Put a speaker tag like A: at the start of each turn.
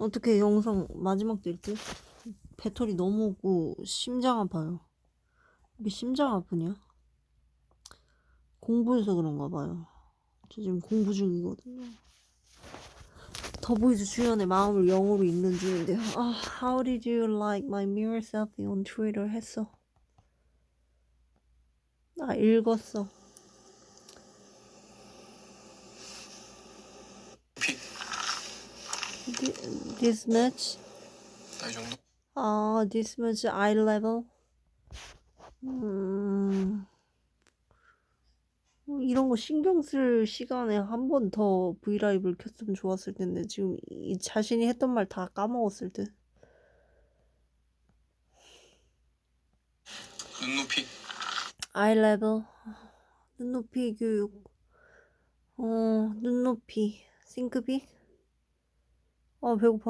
A: 어떻게 영상 마지막 될지 배터리 너무 없고 심장 아파요. 이게 심장 아프냐? 공부해서 그런가 봐요. 저 지금 공부 중이거든요. 더보이즈 주연의 마음을 영어로 읽는 중인데요. 아, how did you like my mirror selfie on Twitter 했어. 아, 읽었어. This much?
B: 나이 정도?
A: 아, this much eye level? 음, 뭐 이런 거 신경 쓸 시간에 한 번 더 브이라이브를 켰으면 좋았을 텐데 지금 이 자신이 했던 말 다 까먹었을 듯.
B: 눈높이.
A: 아이 레벨 눈높이 교육 어 눈높이 싱크비 어 배고파